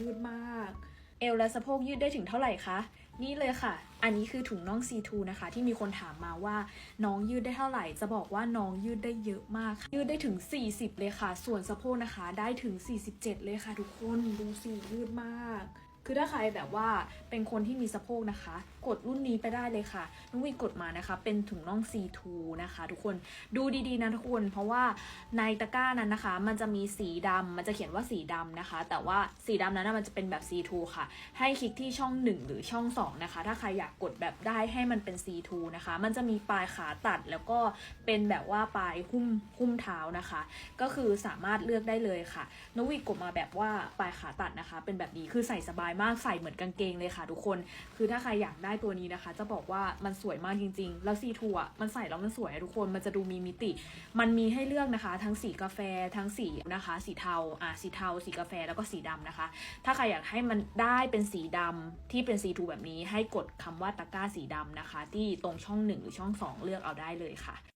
ยืดมาก เอวและสะโพกยืดได้ถึงเท่าไหร่คะ นี่เลยค่ะ อันนี้คือถุงน่อง C2 นะคะ ที่มีคนถามมาว่าน้องยืดได้เท่าไหร่ จะบอกว่าน้องยืดได้เยอะมากค่ะยืดได้ถึง 40 เลยค่ะ ส่วนสะโพกนะคะ ได้ถึง 47 เลยค่ะ ทุกคน ดูสิยืดมาก คือถ้าใครแบบว่าเป็นคนที่มีสะโพกนะคะ กดรุ่นนี้ไปได้เลยค่ะนุ้งวีกดมานะคะ เป็นถุงน่อง C2 นะคะ ทุกคนดูดีๆนะทุกคน เพราะว่าในตะกร้านั้นนะคะ มันจะมีสีดำมันจะเขียนว่าสีดำนะคะ แต่ว่าสีดำนั้นมันจะเป็นแบบ C2 ค่ะ ให้คลิกที่ช่อง 1 หรือช่อง 2 นะคะ ถ้าใครอยากกดแบบได้ให้มันเป็น C2 นะคะ มันจะมีปลายขาตัดแล้วก็เป็นแบบว่าปลายหุ้มหุ้มเท้านะคะ ก็คือสามารถเลือกได้เลยค่ะนกวีกดมาแบบว่าปลายขาตัดนะคะ เป็นแบบนี้คือใส่สบายมากใส่เหมือนกางเกงเลยค่ะทุกคน คือถ้าใครอยากได้ตัวนี้นะคะ จะบอกว่ามันสวยมากจริง ๆ แล้วซีทูอะมันใส่แล้วมันสวยทุกคนมันจะดูมีมิติ มันมีให้เลือกนะคะ ทั้งสีกาแฟทั้งสีนะคะ สีเทาอะสีเทา สีกาแฟแล้วก็สีดำนะคะ ถ้าใครอยากให้มันได้เป็นสีดำที่เป็นซีทูแบบนี้ให้กดคำว่าตะกร้าสีดำนะคะ ที่ตรงช่อง1หรือช่อง 2 เลือกเอาได้เลยค่ะ